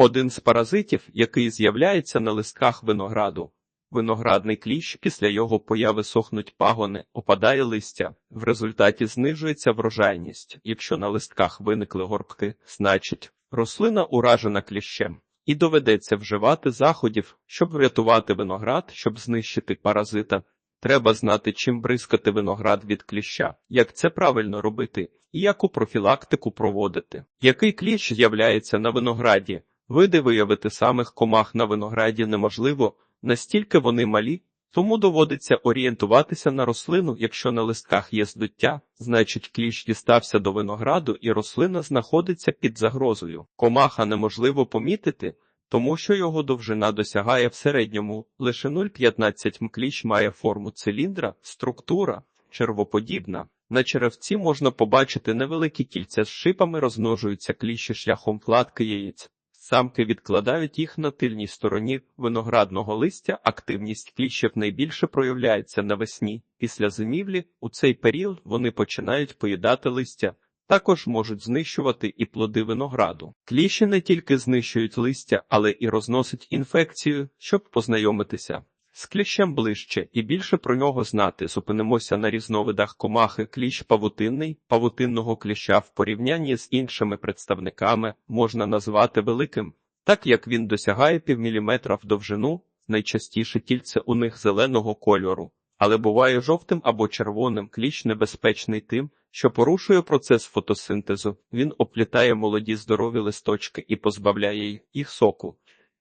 Один з паразитів, який з'являється на листках винограду. Виноградний кліщ після його появи сохнуть пагони, опадає листя. В результаті знижується врожайність. Якщо на листках виникли горбки, значить рослина уражена кліщем. І доведеться вживати заходів, щоб врятувати виноград, щоб знищити паразита. Треба знати, чим бризкати виноград від кліща, як це правильно робити, і яку профілактику проводити. Який кліщ з'являється на винограді? Види виявити самих комах на винограді неможливо, настільки вони малі, тому доводиться орієнтуватися на рослину, якщо на листках є здуття, значить кліщ дістався до винограду і рослина знаходиться під загрозою. Комаха неможливо помітити, тому що його довжина досягає в середньому лише 0,15 м. Кліщ має форму циліндра, структура червоподібна. На черевці можна побачити невеликі кільця з шипами, розмножуються кліщі шляхом вкладки яєць. Самки відкладають їх на тильній стороні виноградного листя. Активність кліщів найбільше проявляється навесні. Після зимівлі у цей період вони починають поїдати листя. Також можуть знищувати і плоди винограду. Кліщі не тільки знищують листя, але і розносять інфекцію, щоб познайомитися. З кліщем ближче і більше про нього знати. Зупинимося на різновидах комахи. Кліщ павутинний, павутинного кліща в порівнянні з іншими представниками можна назвати великим, так як він досягає півміліметра в довжину, найчастіше тільце у них зеленого кольору, але буває жовтим або червоним. Кліщ небезпечний тим, що порушує процес фотосинтезу. Він оплітає молоді здорові листочки і позбавляє їх соку.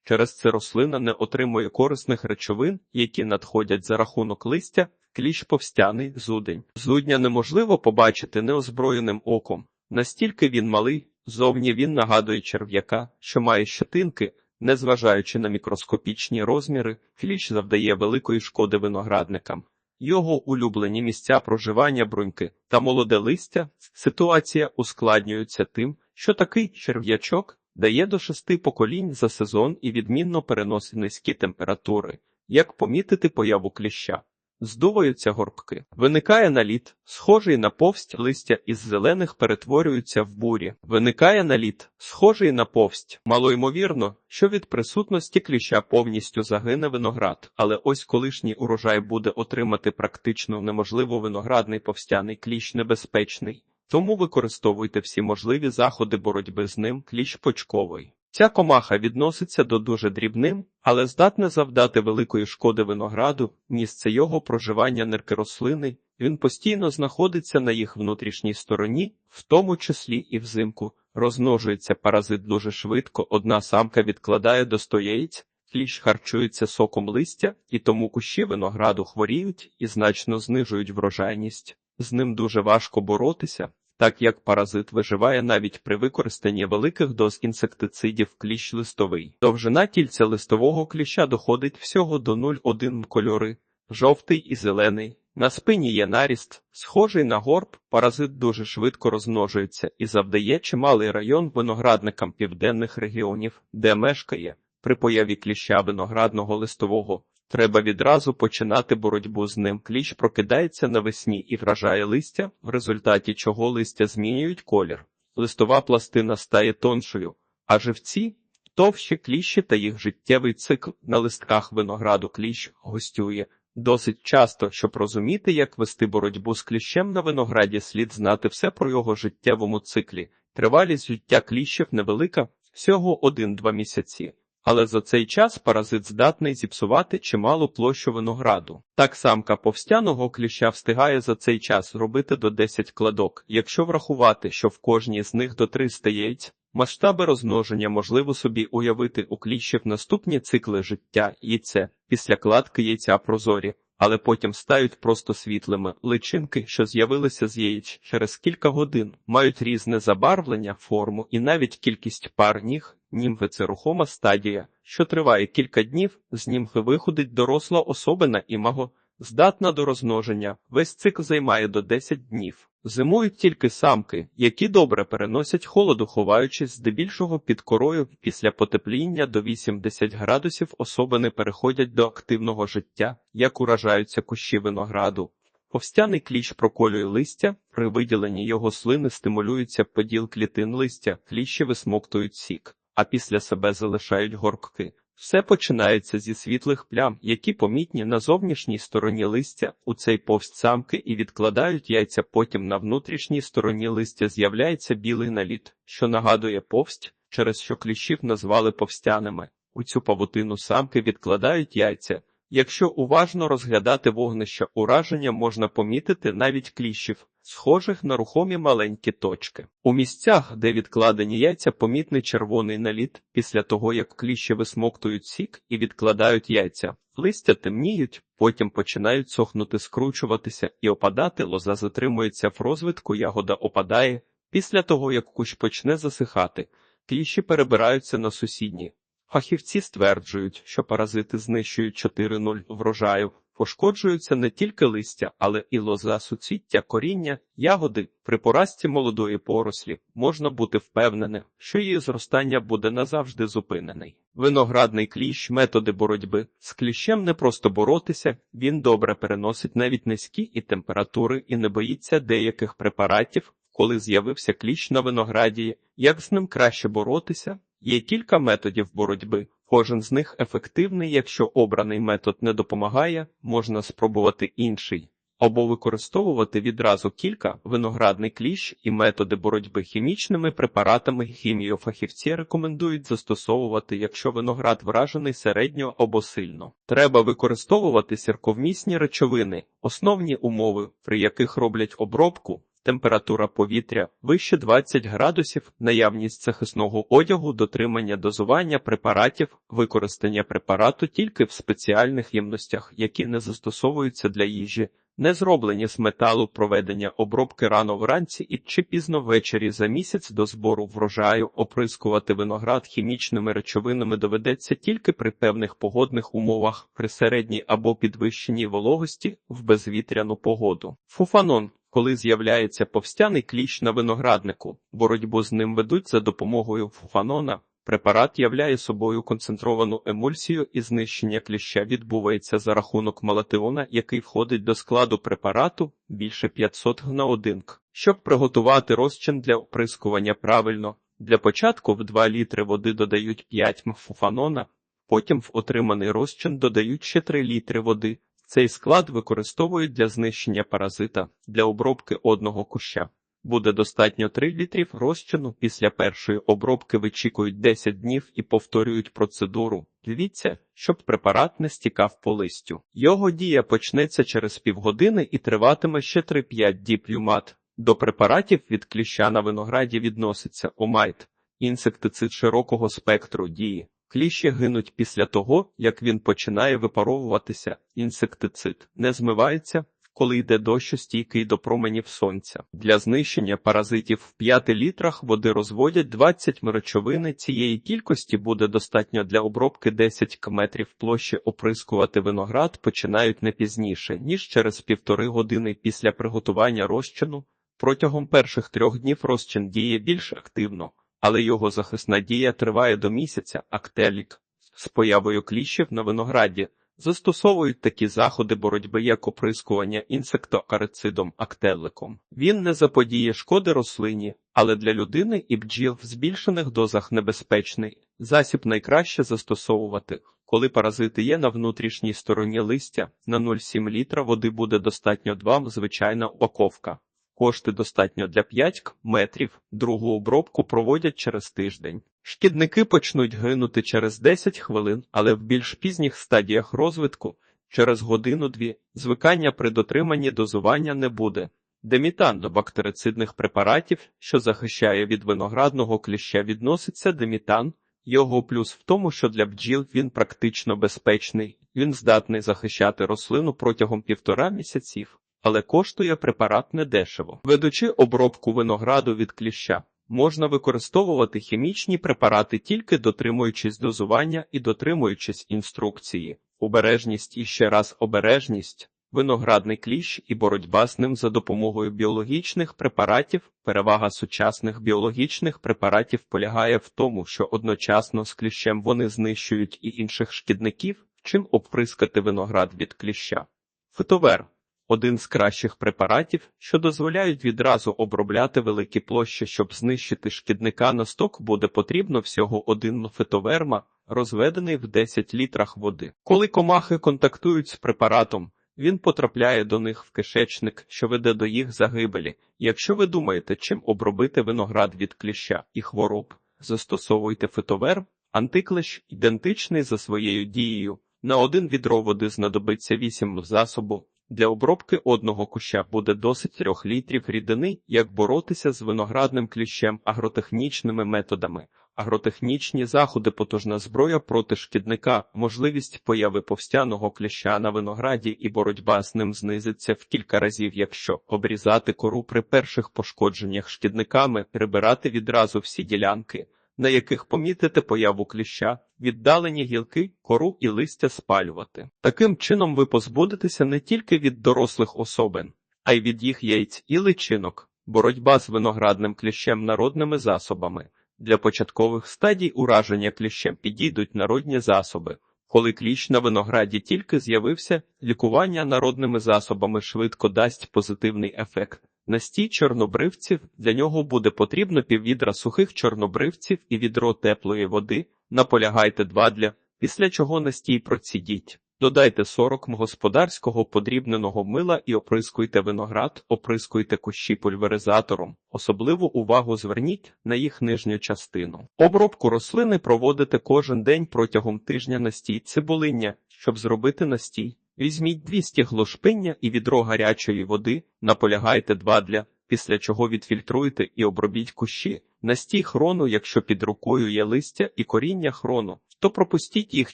Через це рослина не отримує корисних речовин, які надходять за рахунок листя, кліщ повстяний, зудень. Зудня неможливо побачити неозброєним оком. Настільки він малий, зовні він нагадує черв'яка, що має щетинки, незважаючи на мікроскопічні розміри, кліщ завдає великої шкоди виноградникам. Його улюблені місця проживання бруньки та молоде листя. Ситуація ускладнюється тим, що такий черв'ячок дає до шести поколінь за сезон і відмінно переносить низькі температури. Як помітити появу кліща? Здуваються горбки. Виникає наліт, схожий на повсть листя із зелених перетворюються в бурі. Виникає наліт, схожий на повсть. Малоймовірно, що від присутності кліща повністю загине виноград, але ось колишній урожай буде отримати практично неможливо виноградний повстяний кліщ небезпечний. Тому використовуйте всі можливі заходи боротьби з ним кліщ почковий. Ця комаха відноситься до дуже дрібним, але здатне завдати великої шкоди винограду, місце його проживання нирки рослини, він постійно знаходиться на їх внутрішній стороні, в тому числі і взимку. Розмножується паразит дуже швидко, одна самка відкладає до 100 яєць, кліщ харчується соком листя, і тому кущі винограду хворіють і значно знижують врожайність. З ним дуже важко боротися, так як паразит виживає навіть при використанні великих доз інсектицидів кліщ листовий. Довжина тільця листового кліща доходить всього до 0,1 кольори, жовтий і зелений. На спині є наріст, схожий на горб, паразит дуже швидко розмножується і завдає чималий район виноградникам південних регіонів, де мешкає. При появі кліща виноградного листового Треба відразу починати боротьбу з ним. Кліщ прокидається навесні і вражає листя, в результаті чого листя змінюють колір. Листова пластина стає тоншою, а живці товщі кліщі та їх життєвий цикл на листках винограду кліщ гостює. Досить часто, щоб розуміти, як вести боротьбу з кліщем на винограді, слід знати все про його життєвому циклі. Тривалість життя кліщів невелика, всього 1-2 місяці але за цей час паразит здатний зіпсувати чималу площу винограду. Так самка повстяного кліща встигає за цей час робити до 10 кладок, якщо врахувати, що в кожній з них до 300 яєць. Масштаби розмноження можливо собі уявити у кліщів наступні цикли життя яйце після кладки яйця прозорі, але потім стають просто світлими. Личинки, що з'явилися з яєць через кілька годин, мають різне забарвлення, форму і навіть кількість пар ніг. Німфи це рухома стадія, що триває кілька днів, з німфи виходить доросла особина імаго, здатна до розмноження. Весь цикл займає до 10 днів. Зимують тільки самки, які добре переносять холоду, ховаючись здебільшого під корою після потепління до 80 градусів особини переходять до активного життя, як уражаються кущі винограду. Повстяний кліщ проколює листя, при виділенні його слини стимулюється поділ клітин листя, кліщі висмоктують сік а після себе залишають горбки. Все починається зі світлих плям, які помітні на зовнішній стороні листя у цей повст самки і відкладають яйця. Потім на внутрішній стороні листя з'являється білий наліт, що нагадує повсть, через що кліщів назвали повстяними. У цю павутину самки відкладають яйця. Якщо уважно розглядати вогнища ураження, можна помітити навіть кліщів, схожих на рухомі маленькі точки. У місцях, де відкладені яйця, помітний червоний наліт після того, як кліщі висмоктують сік і відкладають яйця. Листя темніють, потім починають сохнути, скручуватися і опадати. Лоза затримується в розвитку, ягода опадає. Після того, як кущ почне засихати, кліщі перебираються на сусідні. Фахівці стверджують, що паразити знищують 4-0 врожаю, пошкоджуються не тільки листя, але і лоза, суцвіття, коріння, ягоди. При порасті молодої порослі можна бути впевненим, що її зростання буде назавжди зупинений. Виноградний кліщ, методи боротьби з кліщем не просто боротися, він добре переносить навіть низькі і температури і не боїться деяких препаратів. Коли з'явився кліщ на винограді, як з ним краще боротися? Є кілька методів боротьби. Кожен з них ефективний. Якщо обраний метод не допомагає, можна спробувати інший. Або використовувати відразу кілька виноградний кліщ і методи боротьби хімічними препаратами. Хіміофахівці рекомендують застосовувати, якщо виноград вражений середньо або сильно. Треба використовувати сірковмісні речовини, основні умови, при яких роблять обробку. Температура повітря вище 20 градусів, наявність захисного одягу, дотримання дозування препаратів, використання препарату тільки в спеціальних ємностях, які не застосовуються для їжі, не зроблені з металу проведення обробки рано вранці і чи пізно ввечері за місяць до збору врожаю оприскувати виноград хімічними речовинами доведеться тільки при певних погодних умовах, при середній або підвищеній вологості в безвітряну погоду. Фуфанон коли з'являється повстяний кліщ на винограднику, боротьбу з ним ведуть за допомогою фуфанона. Препарат являє собою концентровану емульсію і знищення кліща відбувається за рахунок малатеона, який входить до складу препарату більше 500 г на один. Щоб приготувати розчин для оприскування правильно, для початку в 2 літри води додають 5 м фуфанона, потім в отриманий розчин додають ще 3 літри води. Цей склад використовують для знищення паразита для обробки одного куща. Буде достатньо 3 літрів розчину. Після першої обробки вичікують 10 днів і повторюють процедуру. Дивіться, щоб препарат не стікав по листю. Його дія почнеться через півгодини і триватиме ще 3-5 діб юмат. До препаратів від кліща на винограді відноситься омайт, інсектицид широкого спектру дії. Кліщі гинуть після того, як він починає випаровуватися. Інсектицид не змивається, коли йде дощ стійкий до променів сонця. Для знищення паразитів в 5 літрах води розводять 20 речовини. Цієї кількості буде достатньо для обробки 10 км площі оприскувати виноград починають не пізніше, ніж через півтори години після приготування розчину. Протягом перших трьох днів розчин діє більш активно але його захисна дія триває до місяця. Актелік з появою кліщів на винограді застосовують такі заходи боротьби, як оприскування інсектоакарицидом актеликом. Він не заподіє шкоди рослині, але для людини і бджіл в збільшених дозах небезпечний. Засіб найкраще застосовувати. Коли паразити є на внутрішній стороні листя, на 0,7 літра води буде достатньо 2 звичайна упаковка. Кошти достатньо для 5 метрів, другу обробку проводять через тиждень. Шкідники почнуть гинути через 10 хвилин, але в більш пізніх стадіях розвитку через годину-дві звикання при дотриманні дозування не буде. Демітан до бактерицидних препаратів, що захищає від виноградного кліща, відноситься демітан. Його плюс в тому, що для бджіл він практично безпечний, він здатний захищати рослину протягом півтора місяців але коштує препарат недешево. Ведучи обробку винограду від кліща, можна використовувати хімічні препарати тільки дотримуючись дозування і дотримуючись інструкції, обережність і ще раз обережність. Виноградний кліщ і боротьба з ним за допомогою біологічних препаратів. Перевага сучасних біологічних препаратів полягає в тому, що одночасно з кліщем вони знищують і інших шкідників, чим обприскати виноград від кліща. Фитовер один з кращих препаратів, що дозволяють відразу обробляти великі площі, щоб знищити шкідника на сток, буде потрібно всього один фитоверма, розведений в 10 літрах води. Коли комахи контактують з препаратом, він потрапляє до них в кишечник, що веде до їх загибелі. Якщо ви думаєте, чим обробити виноград від кліща і хвороб, застосовуйте фитоверм, антиклещ ідентичний за своєю дією. На один відро води знадобиться 8 засобу. Для обробки одного куща буде досить 3 літрів рідини, як боротися з виноградним кліщем агротехнічними методами. Агротехнічні заходи, потужна зброя проти шкідника, можливість появи повстяного кліща на винограді і боротьба з ним знизиться в кілька разів, якщо обрізати кору при перших пошкодженнях шкідниками, прибирати відразу всі ділянки, на яких помітите появу кліща, віддалені гілки, кору і листя спалювати. Таким чином ви позбудетеся не тільки від дорослих особин, а й від їх яйць і личинок. Боротьба з виноградним кліщем народними засобами. Для початкових стадій ураження кліщем підійдуть народні засоби. Коли кліщ на винограді тільки з'явився, лікування народними засобами швидко дасть позитивний ефект. Настій чорнобривців для нього буде потрібно піввідра сухих чорнобривців і відро теплої води. Наполягайте два для, після чого настій процідіть. Додайте 40 м господарського подрібненого мила і оприскуйте виноград, оприскуйте кущі пульверизатором. Особливу увагу зверніть на їх нижню частину. Обробку рослини проводите кожен день протягом тижня настій цибулиння, щоб зробити настій. Візьміть 200 глошпиння і відро гарячої води, наполягайте два для, після чого відфільтруйте і обробіть кущі. На стій хрону, якщо під рукою є листя і коріння хрону, то пропустіть їх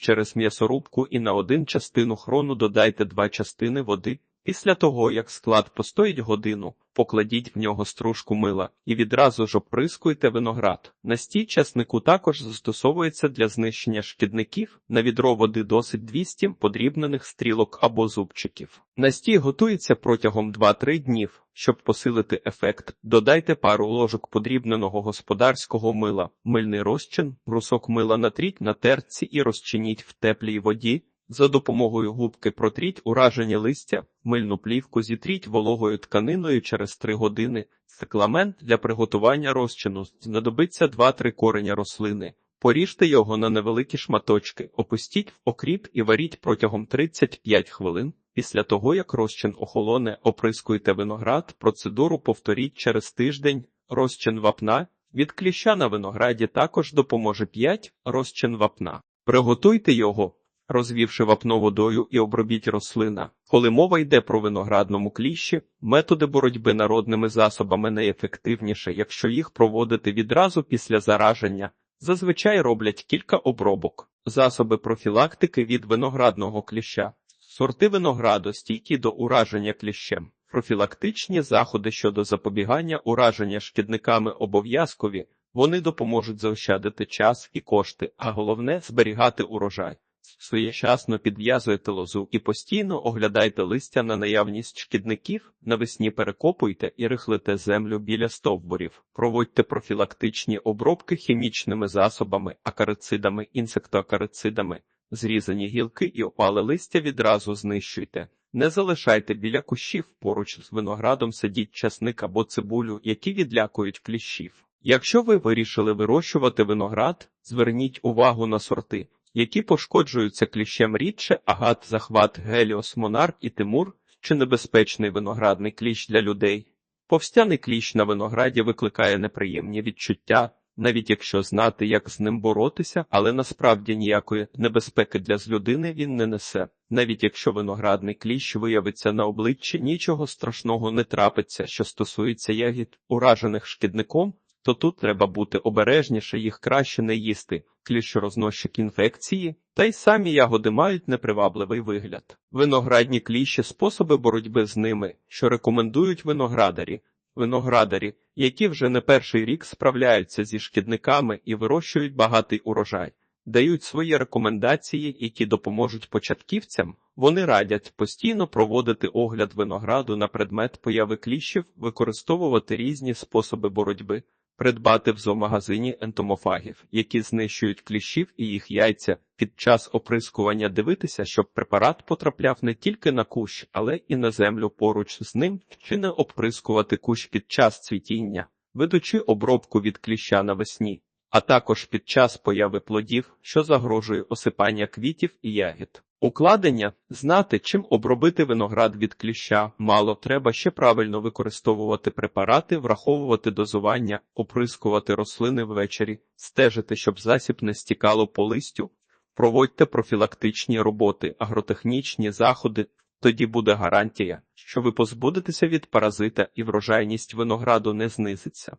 через м'ясорубку і на один частину хрону додайте два частини води. Після того, як склад постоїть годину, покладіть в нього стружку мила і відразу ж оприскуйте виноград. Настій часнику також застосовується для знищення шкідників на відро води досить 200 подрібнених стрілок або зубчиків. Настій готується протягом 2-3 днів. Щоб посилити ефект, додайте пару ложок подрібненого господарського мила, мильний розчин, брусок мила натріть на терці і розчиніть в теплій воді. За допомогою губки протріть уражені листя, мильну плівку зітріть вологою тканиною через 3 години. Цикламент для приготування розчину знадобиться 2-3 кореня рослини. Поріжте його на невеликі шматочки, опустіть в окріп і варіть протягом 35 хвилин. Після того, як розчин охолоне, оприскуйте виноград, процедуру повторіть через тиждень, розчин вапна. Від кліща на винограді також допоможе 5 розчин вапна. Приготуйте його, розвівши вапно водою і обробіть рослина. Коли мова йде про виноградному кліщі, методи боротьби народними засобами найефективніше, якщо їх проводити відразу після зараження. Зазвичай роблять кілька обробок, засоби профілактики від виноградного кліща, сорти винограду стійкі до ураження кліщем, профілактичні заходи щодо запобігання ураження шкідниками обов'язкові, вони допоможуть заощадити час і кошти, а головне зберігати урожай. Своєчасно підв'язуйте лозу і постійно оглядайте листя на наявність шкідників, навесні перекопуйте і рихлите землю біля стовбурів, проводьте профілактичні обробки хімічними засобами, акарицидами, інсектоакарицидами, зрізані гілки і опале листя відразу знищуйте. Не залишайте біля кущів поруч з виноградом сидіть часник або цибулю, які відлякують кліщів. Якщо ви вирішили вирощувати виноград, зверніть увагу на сорти які пошкоджуються кліщем рідше, агат, захват, геліос, монарх і тимур, чи небезпечний виноградний кліщ для людей. Повстяний кліщ на винограді викликає неприємні відчуття, навіть якщо знати, як з ним боротися, але насправді ніякої небезпеки для з людини він не несе. Навіть якщо виноградний кліщ виявиться на обличчі, нічого страшного не трапиться, що стосується ягід, уражених шкідником, то тут треба бути обережніше, їх краще не їсти, кліщ рознощик інфекції, та й самі ягоди мають непривабливий вигляд. Виноградні кліщі способи боротьби з ними, що рекомендують виноградарі. Виноградарі, які вже не перший рік справляються зі шкідниками і вирощують багатий урожай, дають свої рекомендації, які допоможуть початківцям. Вони радять постійно проводити огляд винограду на предмет появи кліщів, використовувати різні способи боротьби, Придбати в зоомагазині ентомофагів, які знищують кліщів і їх яйця. Під час оприскування дивитися, щоб препарат потрапляв не тільки на кущ, але і на землю поруч з ним, чи не оприскувати кущ під час цвітіння, ведучи обробку від кліща навесні, а також під час появи плодів, що загрожує осипання квітів і ягід. Укладення знати, чим обробити виноград від кліща. Мало треба ще правильно використовувати препарати, враховувати дозування, оприскувати рослини ввечері, стежити, щоб засіб не стікало по листю. Проводьте профілактичні роботи, агротехнічні заходи. Тоді буде гарантія, що ви позбудетеся від паразита і врожайність винограду не знизиться.